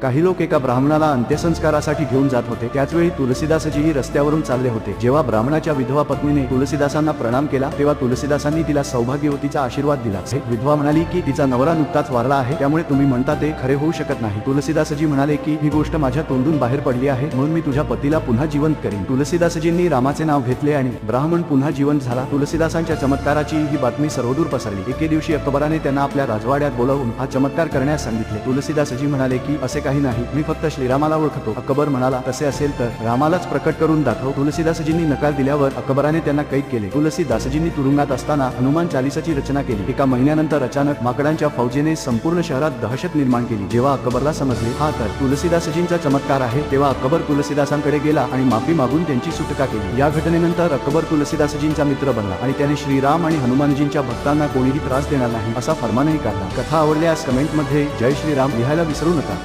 काही लोक एका ब्राह्मणाला अंत्यसंस्कारासाठी घेऊन जात होते. त्याचवेळी तुलसीदासजीही रस्त्यावरून चालले होते. जेव्हा ब्राह्मणाच्या विधवा पत्नीने तुलसीदासांना प्रणाम केला तेव्हा तुलसीदासांनी तिला सौभाग्यवतीचा आशीर्वाद दिला. विधवा म्हणाली की तिचा नवरा नुकताच वारला आहे. त्यामुळे तुम्ही म्हणता ते खरे होऊ शकत नाही. तुलसीदासजी म्हणाले की ही गोष्ट माझ्या तोंडून बाहेर पडली आहे. म्हणून मी तुझ्या पतीला पुन्हा जिवंत करीन. तुलसीदासजींनी रामाचे नाव घेतले आणि ब्राह्मण पुन्हा जिवंत झाला. तुलसीदासांच्या चमत्काराची ही बातमी सर्वदूर पसरली. एके दिवशी अकबराने त्यांना आपल्या राजवाड्यात बोलावून हा चमत्कार करण्यास सांगितले. तुलसीदासजी म्हणाले की असे काही नाही. मी फक्त श्रीरामाला ओळखतो. अकबर म्हणाला तसे असेल तर. रामालाच प्रकट करून दाखव. तुलसीदासजींनी नकार दिल्यावर अकबराने त्यांना कैद केले. तुलसीदासजींनी तुरुंगात असताना हनुमान चालिसाची रचना केली. एका महिन्यानंतर अचानक माकडांच्या फौजेने संपूर्ण शहरात दहशत निर्माण केली. जेव्हा अकबरला समजले हा तर तुलसीदासजींचा चमत्कार आहे. तेव्हा अकबर तुलसीदासांकडे गेला आणि माफी मागून त्यांची सुटका केली. या घटनेनंतर अकबर तुलसीदासजींचा मित्र बनला आणि त्याने श्रीराम आणि हनुमानजींच्या भक्तांना कोणीही त्रास देणार नाही असा फरमानही काढला. कथा आवडल्यास कमेंटमध्ये जय श्रीराम लिहायला विसरू नका.